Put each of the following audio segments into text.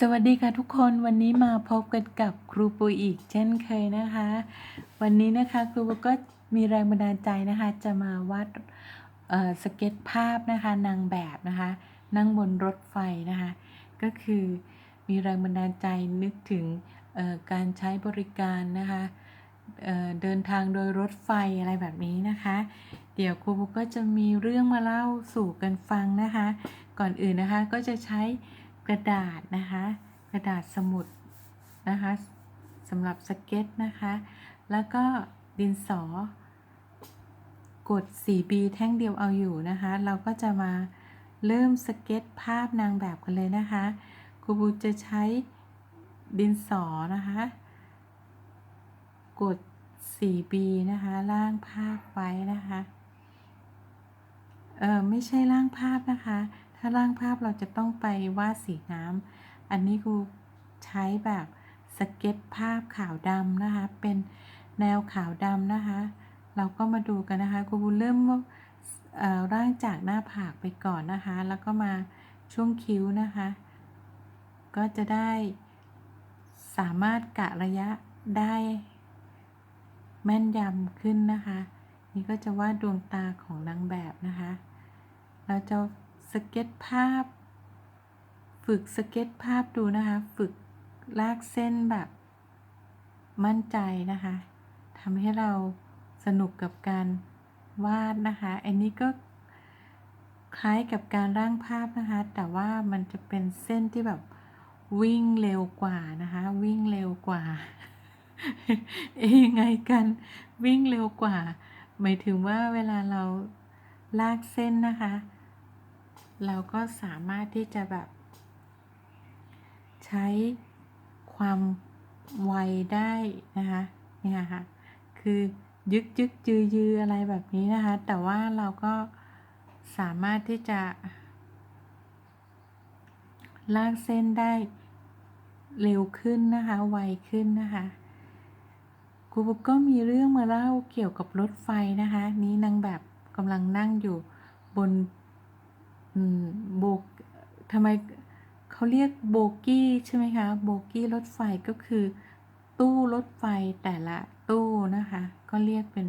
สวัสดีค่ะทุกคนวันนี้มาพบกันกับครูปุยอีกเช่นเคยนะคะ วันนี้นะคะครูปุยก็มีแรงบันดาลใจนะคะ จะมาวาดสเก็ตภาพนะคะนางแบบนะคะ นั่งบนรถไฟนะคะ ก็คือมีแรงบันดาลใจนึกถึงการใช้บริการนะคะเเดินทางโดยรถไฟอะไรแบบนี้นะคะ เดี๋ยวครูปุยก็จะมีเรื่องมาเล่าสู่กันฟังนะคะ ก่อนอื่นนะคะก็จะใช้ กระดาษนะคะ กระดาษสมุดนะคะสำหรับสเก็ตนะคะ แล้วก็ดินสอกด 4B แท่งเดียวเอาอยู่นะคะ เราก็จะมาเริ่มสเก็ตภาพนางแบบกันเลยนะคะครูบูจะใช้ดินสอนะคะ กด 4B นะคะ ล่างภาพไว้นะคะ เออไม่ใช่ร่างภาพนะคะ ถ้าร่างภาพเราจะต้องไปวาดสีน้ำอันนี้ครูใช้แบบสเก็ตภาพขาวดำนะคะ เป็นแนวขาวดำนะคะ เราก็มาดูกันนะคะครูเริ่มร่างจากหน้าผากไปก่อนนะคะ แล้วก็มาช่วงคิ้วนะคะ ก็จะได้สามารถกะระยะได้แม่นยำขึ้นนะคะ นี่ก็จะวาดดวงตาของนางแบบนะคะ เราจะ สเก็ตภาพ ฝึกสเก็ตภาพดูนะคะ ฝึกลากเส้นแบบ มั่นใจนะคะทำให้เราสนุกกับการวาดนะคะ อันนี้ก็คล้ายกับการร่างภาพนะคะ แต่ว่ามันจะเป็นเส้นที่แบบวิ่งเร็วกว่านะคะ วิ่งเร็วกว่า เอ๊ะยังไงกันวิ่งเร็วกว่า หมายถึงว่าเวลาเราลากเส้นนะคะ เราก็สามารถที่จะแบบ ใช้ความไวได้นะคะเนี่ยค่ะ คือยึกยึกยือยืออะไรแบบนี้นะคะ แต่ว่าเราก็สามารถที่จะ ลากเส้นได้เร็วขึ้นนะคะ ไวขึ้นนะคะครูบุ๊กก็มีเรื่องมาเล่าเกี่ยวกับรถไฟนะคะ นี้นางแบบกำลังนั่งอยู่บน โบกทำไมเขาเรียกโบกี้ใช่ไหมคะ โบกี้รถไฟก็คือ ตู้รถไฟแต่ละตู้นะคะ ก็เรียกเป็น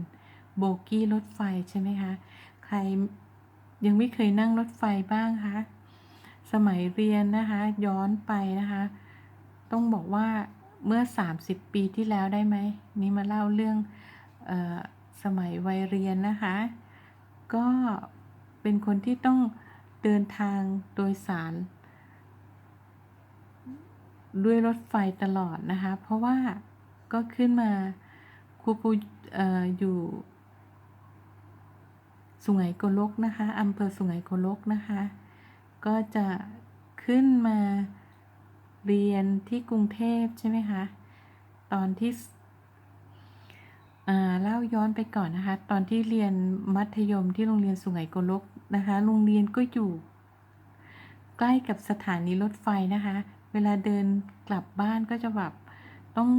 โบกี้รถไฟใช่ไหมคะ ใครยังไม่เคยนั่งรถไฟบ้างคะ สมัยเรียนนะคะย้อนไปนะคะ ต้องบอกว่าเมื่อ 30 ปีที่แล้วได้ไหม นี่มาเล่าเรื่องออสมัยวัยเรียนนะคะ ก็เป็นคนที่ต้อง เดินทางโดยสาร ด้วยรถไฟตลอดนะคะ เพราะว่าก็ขึ้นมาครูปูอออยู่สุไหงโกลกนะคะอำเภอสุไหงโกลกนะคะ ก็จะขึ้นมาเรียนที่กรุงเทพใช่ไหมคะ ตอนที่เล่าย้อนไปก่อนนะคะ ตอนที่เรียนมัธยมที่โรงเรียนสุไหงโกลก นะคะโรงเรียนก็อยู่ ใกล้กับสถานีรถไฟนะคะ เวลาเดินกลับบ้านก็จะแบบต้อง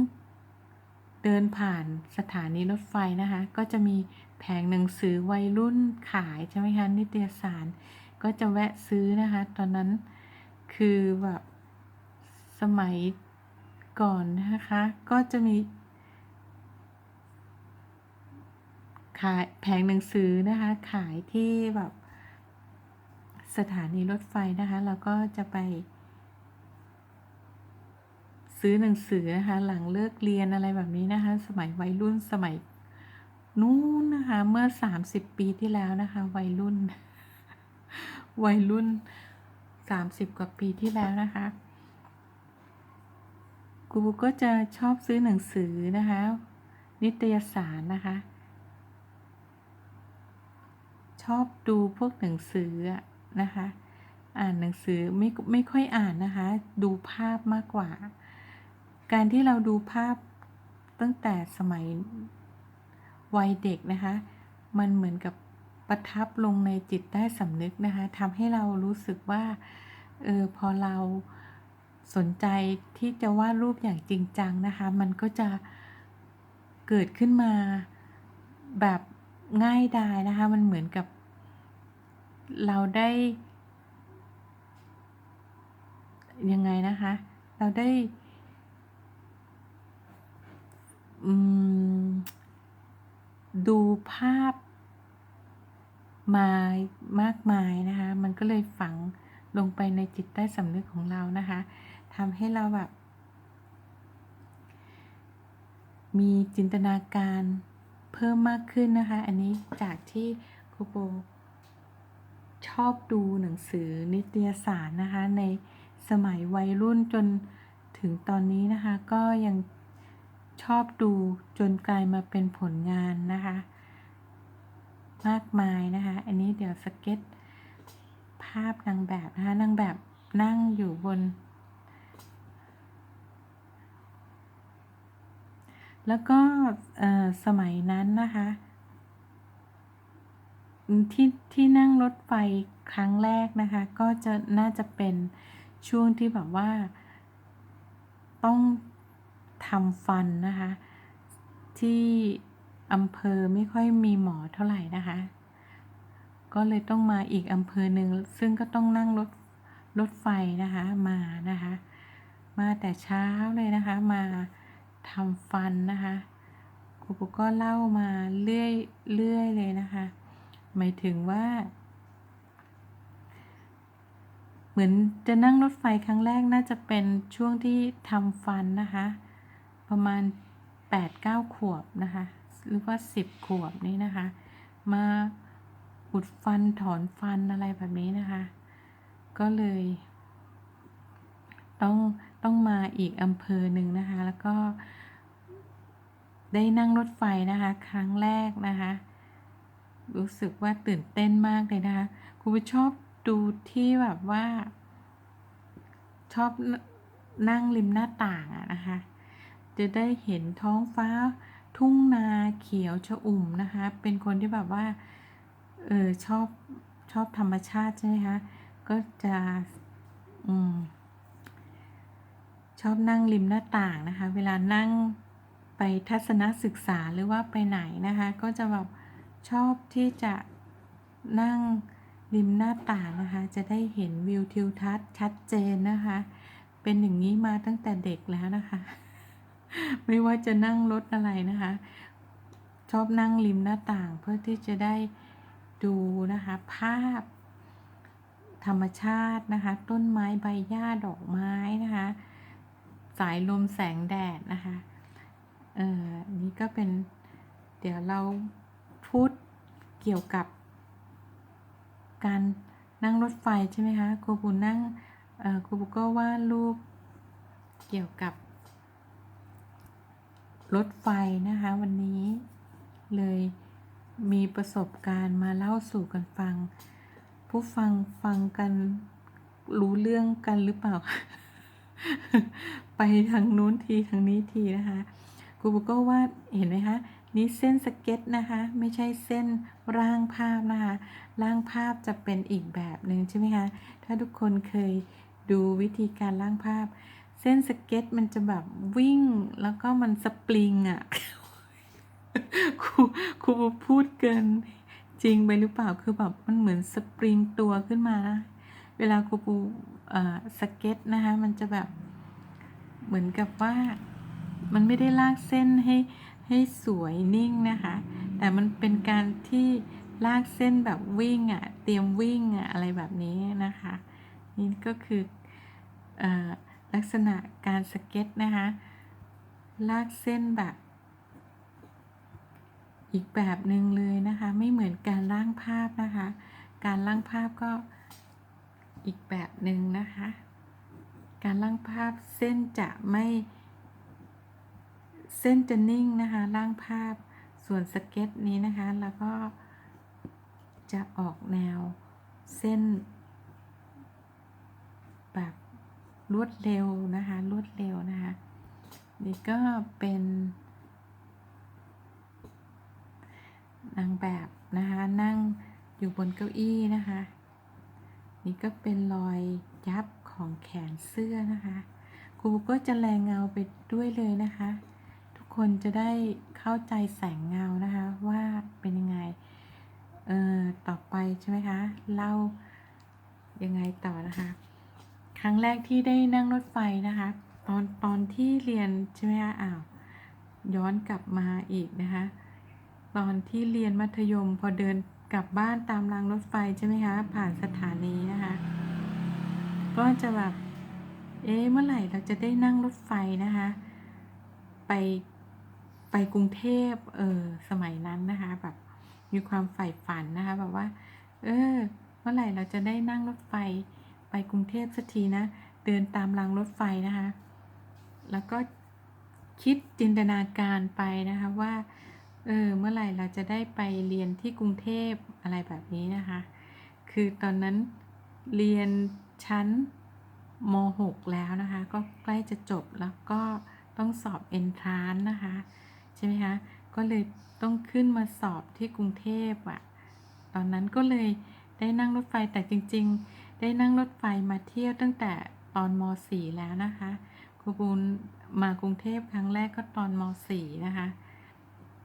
เดินผ่านสถานีรถไฟนะคะ ก็จะมีแผงหนังสือวัยรุ่นขายใช่ไหมคะนิตยสาร ก็จะแวะซื้อนะคะ ตอนนั้นคือแบบสมัยก่อนนะคะ ก็จะมีขายแผงหนังสือนะคะ ขายที่แบบ สถานีรถไฟนะคะเราก็จะไป ซื้อหนังสือนะคะ หลังเลิกเรียนอะไรแบบนี้นะคะ สมัยวัยรุ่นสมัยนู้นนะคะ เมื่อ30ปีที่แล้วนะคะ วัยรุ่น วัยรุ่น30กว่าปีที่แล้วนะคะกูก็จะชอบซื้อหนังสือนะคะ นิตยสารนะคะ ชอบดูพวกหนังสือ นะคะ อ่านหนังสือไม่ไม่ค่อยอ่านนะคะ ดูภาพมากกว่า การที่เราดูภาพตั้งแต่สมัยวัยเด็กนะคะ มันเหมือนกับประทับลงในจิตใต้สำนึกนะคะทำให้เรารู้สึกว่า เออ พอเราสนใจที่จะวาดรูปอย่างจริงจังนะคะ มันก็จะเกิดขึ้นมาแบบง่ายดายนะคะ มันเหมือนกับ เราได้ ยังไงนะคะ เราได้ดูภาพมามากมายนะคะ มันก็เลยฝังลงไปในจิตใต้สำนึกของเรานะคะทำให้เราแบบ มีจินตนาการเพิ่มมากขึ้นนะคะ อันนี้จากที่ครูโบ ชอบดูหนังสือนิตยสารนะคะ ในสมัยวัยรุ่นจนถึงตอนนี้นะคะ ก็ยังชอบดูจนกลายมาเป็นผลงานนะคะ มากมายนะคะ อันนี้เดี๋ยวสเก็ต ภาพนางแบบนะคะนางแบบนั่งอยู่บน แล้วก็สมัยนั้นนะคะ ที่ที่นั่งรถไฟครั้งแรกนะคะ ก็จะน่าจะเป็นช่วงที่แบบว่า ต้องทำฟันนะคะ ที่อำเภอไม่ค่อยมีหมอเท่าไหร่นะคะ ก็เลยต้องมาอีกอำเภอหนึ่งซึ่งก็ต้องนั่งรถรถไฟนะคะมานะคะ มาแต่เช้าเลยนะคะ มาทำฟันนะคะครูปุก็เล่ามาเรื่อยเรื่อยเลยนะคะ หมายถึงว่า เหมือนจะนั่งรถไฟครั้งแรกน่าจะเป็นช่วงที่ทำฟันนะคะ ประมาณ 8-9 ขวบนะคะ หรือว่า 10 ขวบนี้นะคะ มาอุดฟันถอนฟันอะไรแบบนี้นะคะ ก็เลย ต้องต้องมาอีกอำเภอหนึ่งนะคะ แล้วก็ได้นั่งรถไฟนะคะ ครั้งแรกนะคะ รู้สึกว่าตื่นเต้นมากเลยนะคะครูชอบดูที่แบบว่า ชอบนั่งริมหน้าต่างอะนะคะ จะได้เห็นท้องฟ้าทุ่งนาเขียวชอุ่มนะคะ เป็นคนที่แบบว่า เออชอบชอบธรรมชาติใช่ไหมคะ ก็จะอืมชอบนั่งริมหน้าต่างนะคะ เวลานั่งไปทัศนศึกษาหรือว่าไปไหนนะคะ ก็จะแบบ ชอบที่จะนั่งริมหน้าต่างนะคะ จะได้เห็นวิวทิวทัศน์ชัดเจนนะคะ เป็นอย่างนี้มาตั้งแต่เด็กแล้วนะคะ ไม่ว่าจะนั่งรถอะไรนะคะ ชอบนั่งริมหน้าต่างเพื่อที่จะได้ดูนะคะ ภาพ ธรรมชาตินะคะ ต้นไม้ใบหญ้าดอกไม้นะคะ สายลมแสงแดดนะคะ เออนี่ก็เป็น เดี๋ยวเรา พูดเกี่ยวกับ การนั่งรถไฟใช่ไหมคะครูปูนั่งครูปูก็วาดรูปเกี่ยวกับ รถไฟนะคะวันนี้เลยมีประสบการณ์มาเล่าสู่กันฟัง ผู้ฟังฟังกันรู้เรื่องกันหรือเปล่า ไปทางนู้นทีทางนี้ทีนะคะครูก็วาดเห็นไหมคะ นี่เส้นสเก็ตนะคะ ไม่ใช่เส้นร่างภาพนะคะ ร่างภาพจะเป็นอีกแบบหนึ่งใช่ไหมคะ ถ้าทุกคนเคยดูวิธีการร่างภาพ เส้นสเก็ตมันจะแบบวิ่งแล้วก็มันสปริงอะ่ะครูครูพูดเกินจริงไปหรือเปล่าคือแบบมันเหมือนสปริงตัวขึ้นมานะเวลาครูปูสเก็ตนะคะ มันจะแบบเหมือนกับว่ามันไม่ได้ลากเส้นให้ ให้สวยนิ่งนะคะ แต่มันเป็นการที่ลากเส้นแบบวิ่งอะ่ะ เตรียมวิ่งอะ่ะอะไรแบบนี้นะคะ นี่ก็คืออลักษณะการสเก็ตนะคะ ลากเส้นแบบ อีกแบบหนึ่งเลยนะคะ ไม่เหมือนการร่างภาพนะคะ การร่างภาพก็อีกแบบหนึ่งนะคะ การร่างภาพเส้นจะไม่ เส้นจะนิ่งนะคะร่างภาพส่วนสเก็ตนี้นะคะแล้วก็จะออกแนวเส้น แบบรวดเร็วนะคะรวดเร็วนะคะนี่ก็เป็นนางแบบนะคะนั่งอยู่บนเก้าอี้นะคะ นี่ก็เป็นรอยยับของแขนเสื้อนะคะครูก็จะแรงเงาไปด้วยเลยนะคะ คนจะได้เข้าใจแสงเงานะคะ ว่าเป็นยังไง เอ่อ ต่อไปใช่ไหมคะ เล่ายังไงต่อนะคะ ครั้งแรกที่ได้นั่งรถไฟนะคะ ตอนตอนที่เรียนใช่ไหมคะอ้าวย้อนกลับมาอีกนะคะ ตอนที่เรียนมัธยมพอเดินกลับบ้านตามรางรถไฟใช่ไหมคะ ผ่านสถานีนะคะ ก็จะแบบ เอ๊ะเมื่อไหร่เราจะได้นั่งรถไฟนะคะ ไป ไปกรุงเทพเออสมัยนั้นนะคะ แบบมีความใฝ่ฝันนะคะ แบบว่า เออ เมื่อไหร่เราจะได้นั่งรถไฟ ไปกรุงเทพสักทีนะ เดินตามรางรถไฟนะคะ แล้วก็คิดจินตนาการไปนะคะว่า เออ เมื่อไหร่เราจะได้ไปเรียนที่กรุงเทพอะไรแบบนี้นะคะ คือตอนนั้นเรียนชั้นม .6 แล้วนะคะ ก็ใกล้จะจบแล้วก็ต้องสอบเอนทรานนะคะ ใช่ไหมคะก็เลยต้องขึ้นมาสอบที่กรุงเทพอะ่ะตอนนั้นก็เลยได้นั่งรถไฟแต่จริง ๆ ได้นั่งรถไฟมาเที่ยวตั้งแต่ตอนม .4 แล้วนะคะครูบูลมากรุงเทพครั้งแรกก็ตอนม .4 นะคะ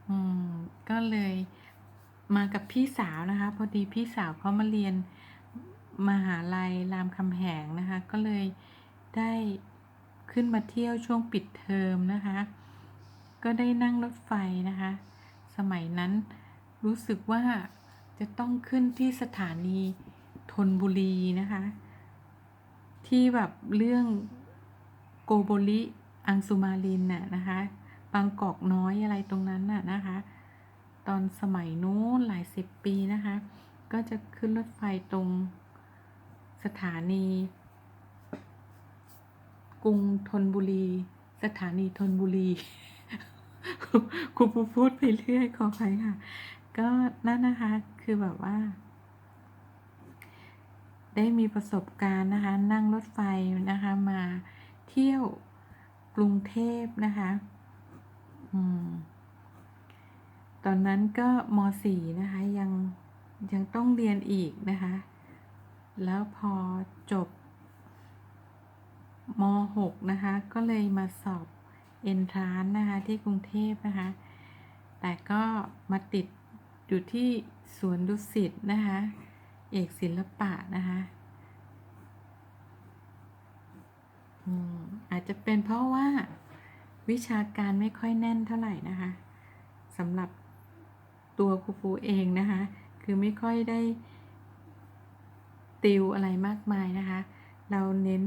อืมก็เลยมากับพี่สาวนะคะ พอดีพี่สาวเขามาเรียนมหาลัยรามคำแหงนะคะ ก็เลยได้ขึ้นมาเที่ยวช่วงปิดเทอมนะคะ ก็ได้นั่งรถไฟนะคะ สมัยนั้นรู้สึกว่าจะต้องขึ้นที่สถานีธนบุรีนะคะ ที่แบบเรื่องโกโบริอังสุมาลินน่ะนะคะ บางกอกน้อยอะไรตรงนั้นน่ะนะคะ ตอนสมัยนู้นหลายสิบปีนะคะ ก็จะขึ้นรถไฟตรงสถานี กรุงธนบุรี สถานีธนบุรี ครูพูดไปเรื่อยขออภัยค่ะ ก็นั่นนะคะ คือแบบว่า ได้มีประสบการณ์นะคะ นั่งรถไฟนะคะ มาเที่ยวกรุงเทพนะคะอืมตอนนั้นก็ม .4 นะคะ ยังยังต้องเรียนอีกนะคะ แล้วพอจบม .6 นะคะ ก็เลยมาสอบ เอนทรานนะคะที่กรุงเทพนะคะ แต่ก็มาติดอยู่ที่สวนดุสิตนะคะ เอกศิลปะนะคะอาจจะเป็นเพราะว่าวิชาการไม่ค่อยแน่นเท่าไหร่นะคะสำหรับตัวครูปูเองนะคะ คือไม่ค่อยได้ติวอะไรมากมายนะคะ เราเน้น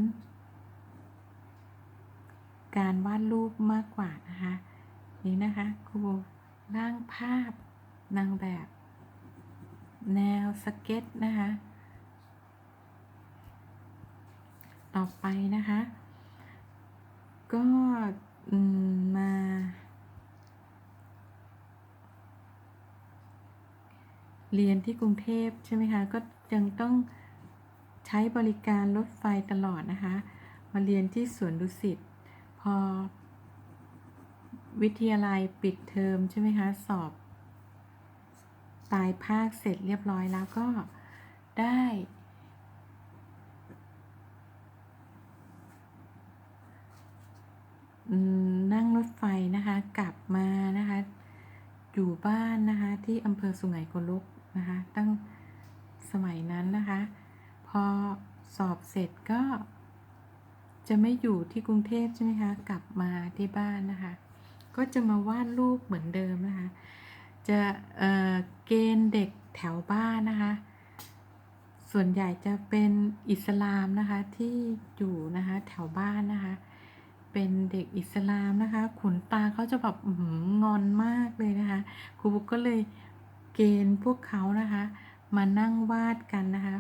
การวาดรูปมากกว่านะคะนี่นะคะครูร่างภาพนางแบบ แนวสเก็ตนะคะต่อไปนะคะ ก็มาเรียนที่กรุงเทพใช่ไหมคะ ก็ยังต้องใช้บริการรถไฟตลอดนะคะ มาเรียนที่สวนดุสิต อวิทยาลัยปิดเทอมใช่ไหมคะ สอบปลายภาคเสร็จเรียบร้อยแล้วก็ได้ นั่งรถไฟนะคะ กลับมานะคะ อยู่บ้านนะคะ ที่อำเภอสุไหงโกลกนะคะ ตั้งสมัยนั้นนะคะ พอสอบเสร็จก็ จะไม่อยู่ที่กรุงเทพใช่ไหมคะ กลับมาที่บ้านนะคะ ก็จะมาวาดรูปเหมือนเดิมนะคะ จะเออเกณฑ์เด็กแถวบ้านนะคะ ส่วนใหญ่จะเป็นอิสลามนะคะที่อยู่นะคะแถวบ้านนะคะ เป็นเด็กอิสลามนะคะขนตาเขาจะแบบงอนมากเลยนะคะครูบุ๊กก็เลยเกณฑ์พวกเขานะคะ มานั่งวาดกันนะคะ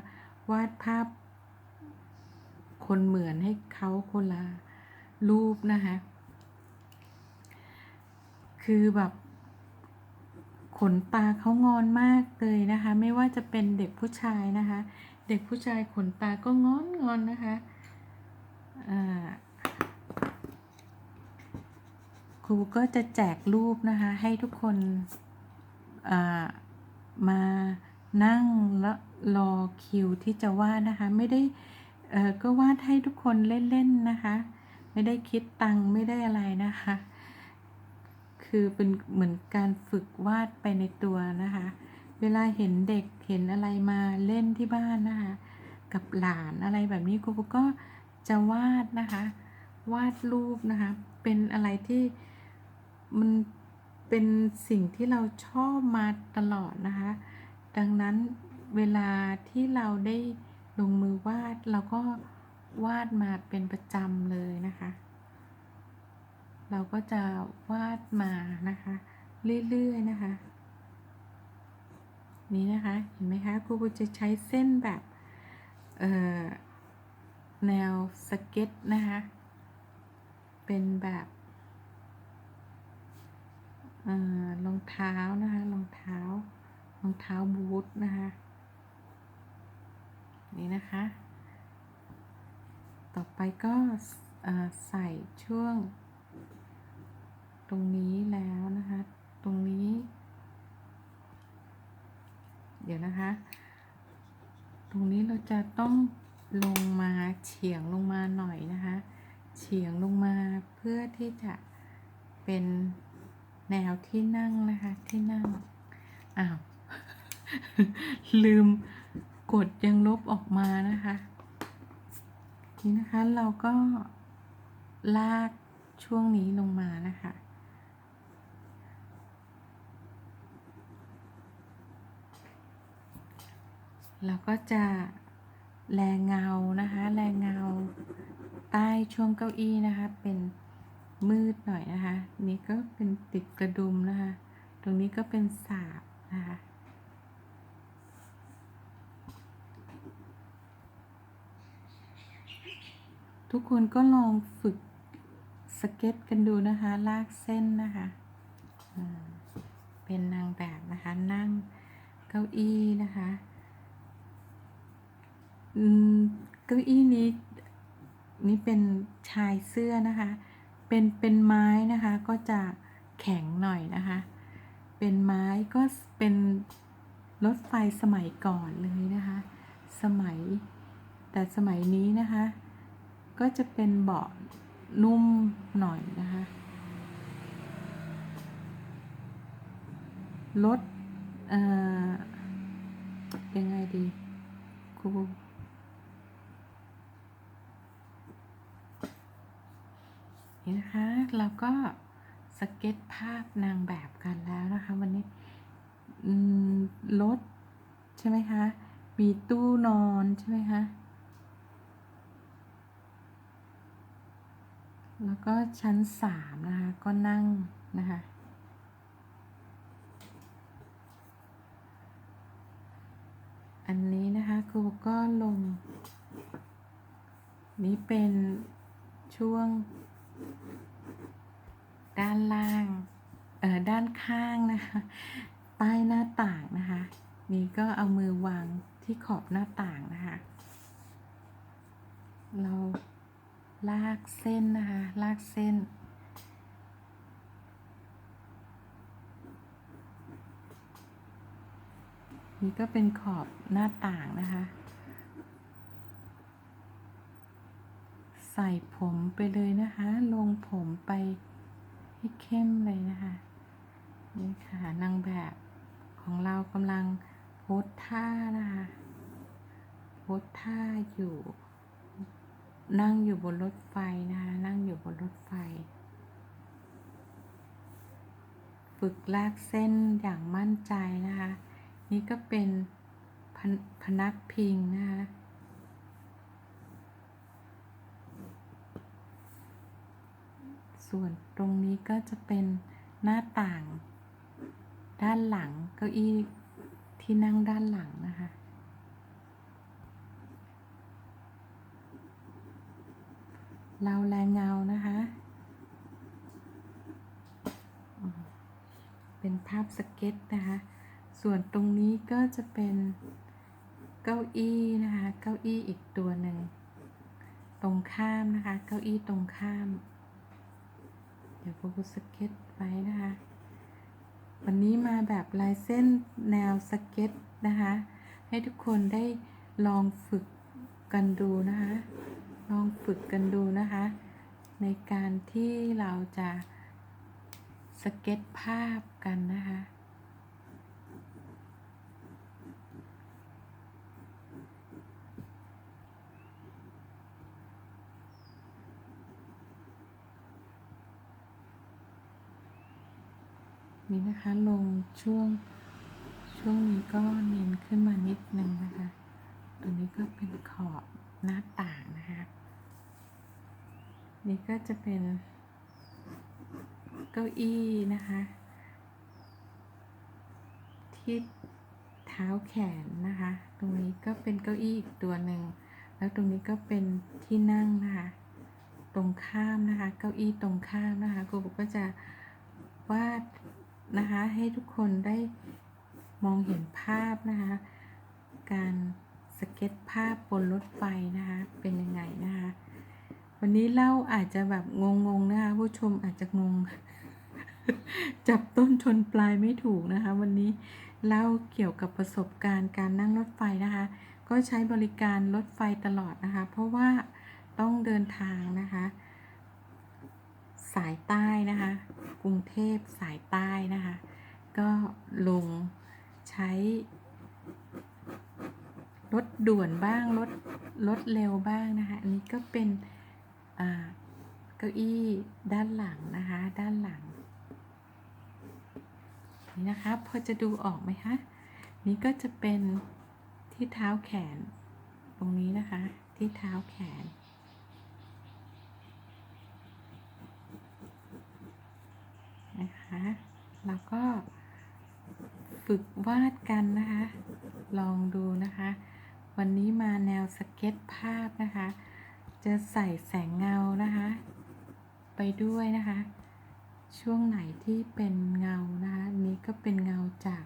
วาดภาพ คนเหมือนให้เขาคนละรูปนะคะ คือแบบขนตาเขางอนมากเลยนะคะ ไม่ว่าจะเป็นเด็กผู้ชายนะคะ เด็กผู้ชายขนตาก็งอนงอนนะคะครูก็จะแจกรูปนะคะ ให้ทุกคนมานั่งแล้วรอคิวที่จะวาดนะคะ ไม่ได้ เออก็วาดให้ทุกคนเล่นๆนะคะ ไม่ได้คิดตังค์ไม่ได้อะไรนะคะ คือเป็นเหมือนการฝึกวาดไปในตัวนะคะ เวลาเห็นเด็กเห็นอะไรมาเล่นที่บ้านนะคะ กับหลานอะไรแบบนี้ครูก็จะวาดนะคะววาดรูปนะคะ เป็นอะไรที่มันเป็นสิ่งที่เราชอบมาตลอดนะคะ ดังนั้นเวลาที่เราได้ ลงมือวาดเราก็วาดมาเป็นประจำเลยนะคะ เราก็จะวาดมานะคะ เรื่อยๆนะคะ นี่นะคะ เห็นไหมคะครูปูจะใช้เส้นแบบแนวสเก็ตนะคะ เป็นแบบเอ่อรองเท้านะคะรองเท้ารองเท้าบูทนะคะ นี่นะคะ ต่อไปก็ใส่ช่วง ตรงนี้แล้วนะคะ ตรงนี้ เดี๋ยวนะคะ ตรงนี้เราจะต้องลงมาเฉียงลงมาหน่อยนะคะ เฉียงลงมาเพื่อที่จะเป็นแนวที่นั่งนะคะที่นั่งอ้าวลืม กดยังลบออกมานะคะ นี่นะคะเราก็ลากช่วงนี้ลงมานะคะ เราก็จะแรงเงานะคะ แรงเงาใต้ช่วงเก้าอี้นะคะ เป็นมืดหน่อยนะคะ นี่ก็เป็นติดกระดุมนะคะ ตรงนี้ก็เป็นสาบนะคะ ทุกคนก็ลองฝึกสเก็ตกันดูนะคะ ลากเส้นนะคะเป็นนางแบบนะคะนั่งเก้าอี้นะคะเก้าอี้นี้นี่เป็นชายเสื้อนะคะ เป็นเป็นไม้นะคะก็จะแข็งหน่อยนะคะ เป็นไม้ก็เป็นรถไฟสมัยก่อนเลยนะคะ สมัยแต่สมัยนี้นะคะ ก็จะเป็นเบาะนุ่มหน่อยนะคะรถเอ่อยังไงดีครูนี่นะคะเราก็สเก็ตภาพนางแบบกันแล้วนะคะ วันนี้รถใช่ไหมคะ มีตู้นอนใช่ไหมคะ แล้วก็ชั้นสามนะคะ ก็นั่งนะคะ อันนี้นะคะครูก็ลง นี่เป็นช่วง ด้านล่าง เอ่อ ด้านข้างนะคะ ใต้หน้าต่างนะคะ นี่ก็เอามือวางที่ขอบหน้าต่างนะคะ เรา ลากเส้นนะคะ ลากเส้น นี่ก็เป็นขอบหน้าต่างนะคะ ใส่ผมไปเลยนะคะ ลงผมไปให้เข้มเลยนะคะ นี่ค่ะนางแบบของเรากำลังโพสท่านะคะ โพสท่าอยู่ นั่งอยู่บนรถไฟนะคะนั่งอยู่บนรถไฟ ฝึกลากเส้นอย่างมั่นใจนะคะ นี่ก็เป็นพนพนักพิงนะคะส่วนตรงนี้ก็จะเป็นหน้าต่าง ด้านหลังเก้าอี้ที่นั่งด้านหลังนะคะ เราแรงเงานะคะ เป็นภาพสเก็ตนะคะ ส่วนตรงนี้ก็จะเป็นเก้าอี้นะคะ เก้าอี้อีกตัวหนึ่ง ตรงข้ามนะคะ เก้าอี้ตรงข้าม เดี๋ยวครูสเก็ตไว้นะคะ วันนี้มาแบบลายเส้นแนวสเก็ตนะคะ ให้ทุกคนได้ลองฝึกกันดูนะคะ ลองฝึกกันดูนะคะ ในการที่เราจะสเก็ตภาพกันนะคะนี่นะคะลงช่วงช่วงนี้ก็เน้นขึ้นมานิดนึงนะคะตัวนี้ก็เป็นขอบหน้าต่างนะคะ นี่ก็จะเป็นเก้าอี้นะคะ ที่เท้าแขนนะคะ ตรงนี้ก็เป็นเก้าอี้อีกตัวหนึ่ง แล้วตรงนี้ก็เป็นที่นั่งนะคะ ตรงข้ามนะคะ เก้าอี้ตรงข้ามนะคะครูก็จะวาดนะคะให้ทุกคนได้มองเห็นภาพนะคะ การสเก็ตภาพบนรถไฟนะคะ เป็นยังไงนะคะ วันนี้เล่าอาจจะแบบงงๆนะคะผู้ชมอาจจะงง จับต้นชนปลายไม่ถูกนะคะ วันนี้เล่าเกี่ยวกับประสบการณ์การนั่งรถไฟนะคะ ก็ใช้บริการรถไฟตลอดนะคะ เพราะว่าต้องเดินทางนะคะ สายใต้นะคะ กรุงเทพสายใต้นะคะ ก็ลงใช้รถด่วนบ้างรถรถเร็วบ้างนะคะ อันนี้ก็เป็น เก้าอี้ด้านหลังนะคะ ด้านหลัง นี่นะคะพอจะดูออกไหมคะนี่ก็จะเป็นที่เท้าแขน ตรงนี้นะคะ ที่เท้าแขน นะคะ แล้วก็ฝึกวาดกันนะคะ ลองดูนะคะ วันนี้มาแนวสเก็ตภาพนะคะ จะใส่แสงเงานะคะ ไปด้วยนะคะ ช่วงไหนที่เป็นเงานะคะนี้ก็เป็นเงาจาก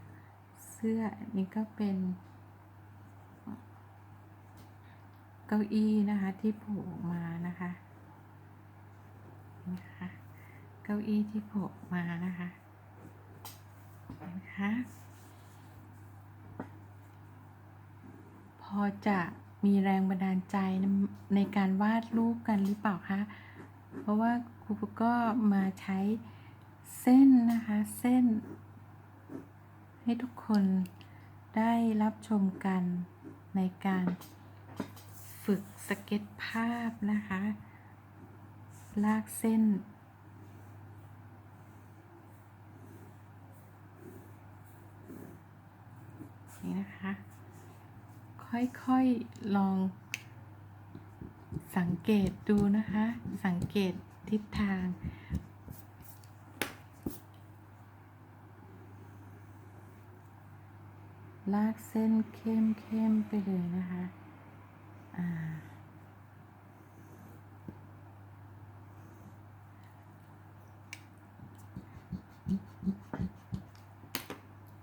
เสื้อนี้ก็เป็นเก้าอี้นะคะที่โผล่ออกมานะคะนะคะเก้าอี้ที่โผล่ออกมานะคะนะคะพอจะ มีแรงบันดาลใจในในการวาดรูปกันหรือเปล่าคะ เพราะว่าครูก็มาใช้เส้นนะคะ เส้น ให้ทุกคนได้รับชมกันในการฝึกสเก็ตภาพนะคะ ลากเส้นนี่นะคะ ค่อยๆลอง สังเกตดูนะคะ สังเกตทิศทางลากเส้นเข้มๆไปเลยนะคะ อ่า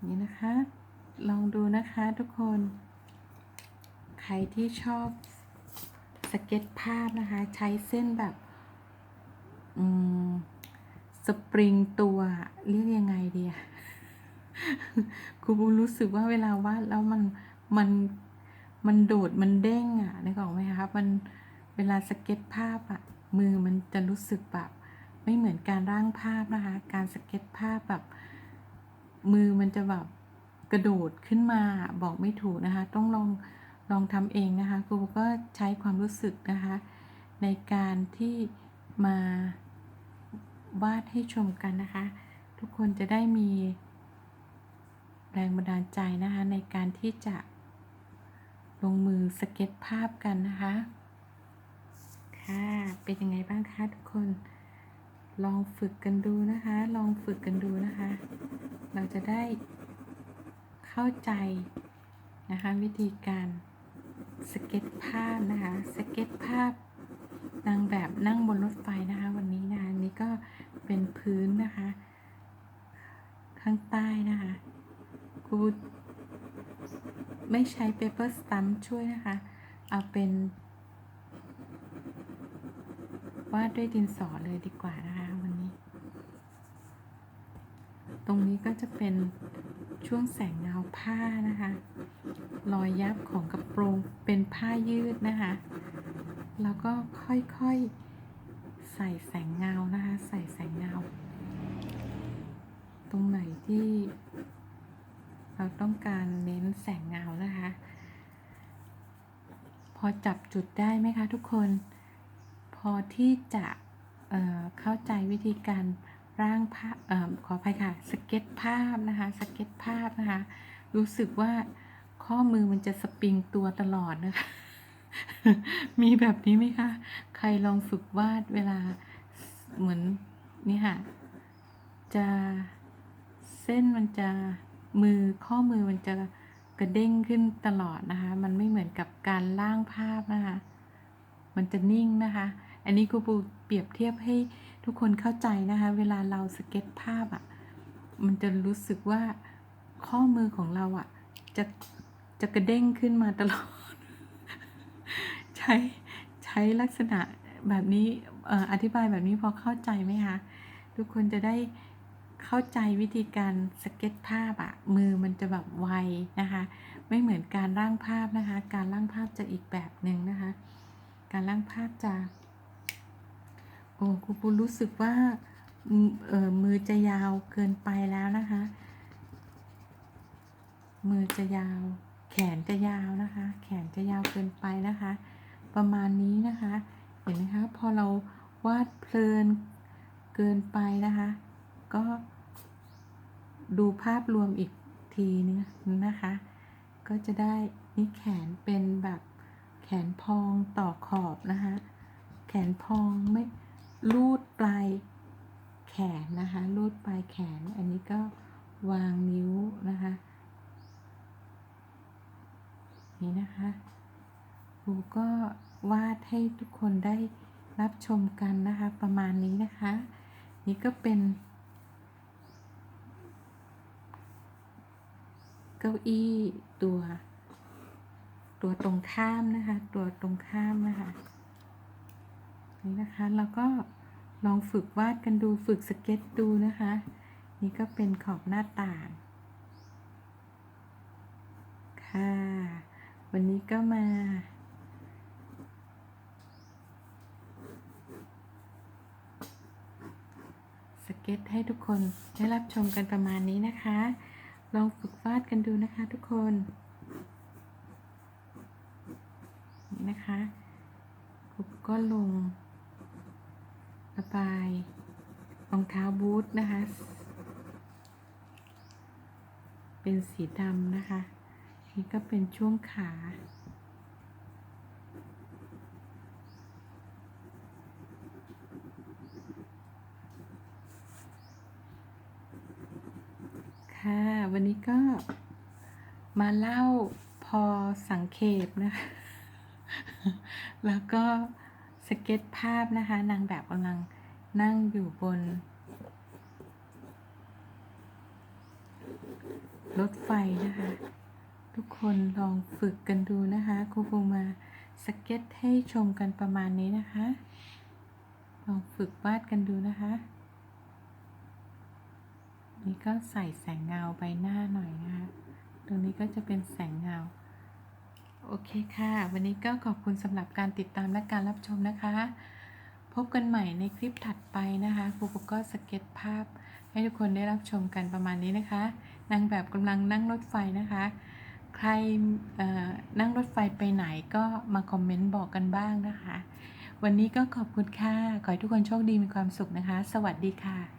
นี่นะคะ ลองดูนะคะทุกคน รที่ชอบสเก็ตภาพนะคะ ใช้เส้นแบบสปริงตัวเรียกยังไงดีอะครูบูรู้สึกว่าเวลาวาดแล้วมันมันมันโดดมันเด้งอะนึกออกไหมคะมันเวลาสเก็ตภาพอะมือมันจะรู้สึกแบบไม่เหมือนการร่างภาพนะคะ การสเก็ตภาพแบบ มือมันจะแบบกระโดดขึ้นมาบอกไม่ถูกนะคะ ต้องลอง ลองทำเองนะคะครูก็ใช้ความรู้สึกนะคะในการที่มาวาดให้ชมกันนะคะ ทุกคนจะได้มีแรงบันดาลใจนะคะในการที่จะลงมือสเก็ตภาพกันนะคะ ค่ะ เป็นยังไงบ้างคะทุกคน ลองฝึกกันดูนะคะ ลองฝึกกันดูนะคะ เราจะได้เข้าใจนะคะวิธีการ สเก็ตภาพนะคะ สเก็ตภาพนางแบบนั่งบนรถไฟนะคะ วันนี้นะคะนี่ก็เป็นพื้นนะคะ ข้างใต้นะคะครูไม่ใช้ paper stamp ช่วยนะคะ เอาเป็นวาดด้วยดินสอเลยดีกว่านะคะวันนี้ ตรงนี้ก็จะเป็นช่วงแสงเงาผ้านะคะ รอยยับของกระโปรงเป็นผ้ายืดนะคะ แล้วก็ค่อยๆใส่แสงเงานะคะ ใส่แสงเงา ตรงไหนที่ เราต้องการเน้นแสงเงานะคะ พอจับจุดได้ไหมคะทุกคน พอที่จะเอ่อเข้าใจวิธีการร่างภาพเอ่อขออภัยค่ะ สเก็ตภาพนะคะ สเก็ตภาพนะคะ รู้สึกว่า ข้อมือมันจะสปริงตัวตลอดนะคะ มีแบบนี้ไหมคะ ใครลองฝึกวาดเวลาเหมือนนี่ค่ะ จะเส้นมันจะมือข้อมือมันจะกระเด้งขึ้นตลอดนะคะ มันไม่เหมือนกับการล่างภาพนะคะ มันจะนิ่งนะคะ อันนี้ครูปูเปรียบเทียบให้ทุกคนเข้าใจนะคะ เวลาเราสเก็ตภาพอะ่ะ มันจะรู้สึกว่าข้อมือของเราอะ่ะ จะ จะกระเด้งขึ้นมาตลอด ใช้ใช้ลักษณะแบบนี้ออธิบายแบบนี้พอเข้าใจไหมคะ ทุกคนจะได้เข้าใจวิธีการสเก็ตภาพอะมือมันจะแบบไวนะคะ ไม่เหมือนการร่างภาพนะคะ การร่างภาพจะอีกแบบหนึ่งนะคะ การร่างภาพจะโอ้ครูปูรู้สึกว่าเออมือจะยาวเกินไปแล้วนะคะ มือจะยาว นจะยาวนะคะ แขนจะยาวเกินไปนะคะ ประมาณนี้นะคะ เห็นไหมคะ พอเราวาดเพลินเกินไปนะคะ ก็ดูภาพรวมอีกทีนึงนะคะ ก็จะได้นี่แขนเป็นแบบแขนพองต่อขอบนะคะ แขนพองไม่ลูดปลายแขนนะคะ ลูดปลายแขน อันนี้ก็วางนิ้วนะคะ นี่นะคะครูก็วาดให้ทุกคนได้รับชมกันนะคะ ประมาณนี้นะคะ นี่ก็เป็น เก้าอี้ตัว ตัวตรงข้ามนะคะ ตัวตรงข้ามนะคะนี่นะคะเราก็ลองฝึกวาดกันดูฝึกสเก็ตดูนะคะ นี่ก็เป็นขอบหน้าต่าง ค่ะ วันนี้ก็มา สเก็ตให้ทุกคนได้รับชมกันประมาณนี้นะคะ ลองฝึกวาดกันดูนะคะทุกคน นี่นะคะครูก็ลงระบายรองเท้าบูทนะคะ เป็นสีดำนะคะ นี่ก็เป็นช่วงขา ค่ะ วันนี้ก็มาเล่าพอสังเขปนะคะ แล้วก็สเก็ตภาพนะคะ นางแบบกำลังนั่งอยู่บน รถไฟนะคะ ทุกคนลองฝึกกันดูนะคะครูคงมาสเก็ตให้ชมกันประมาณนี้นะคะ ลองฝึกวาดกันดูนะคะ นี่ก็ใส่แสงเงาใบหน้าหน่อยนะคะ ตรงนี้ก็จะเป็นแสงเงา โอเคค่ะ วันนี้ก็ขอบคุณสำหรับการติดตามและการรับชมนะคะ พบกันใหม่ในคลิปถัดไปนะคะครูปุกก็สเก็ตภาพ ให้ทุกคนได้รับชมกันประมาณนี้นะคะ นางแบบกำลังนั่งรถไฟนะคะ ใครเอ่อนั่งรถไฟไปไหนก็มาคอมเมนต์บอกกันบ้างนะคะ วันนี้ก็ขอบคุณค่ะ ขอให้ทุกคนโชคดีมีความสุขนะคะ สวัสดีค่ะ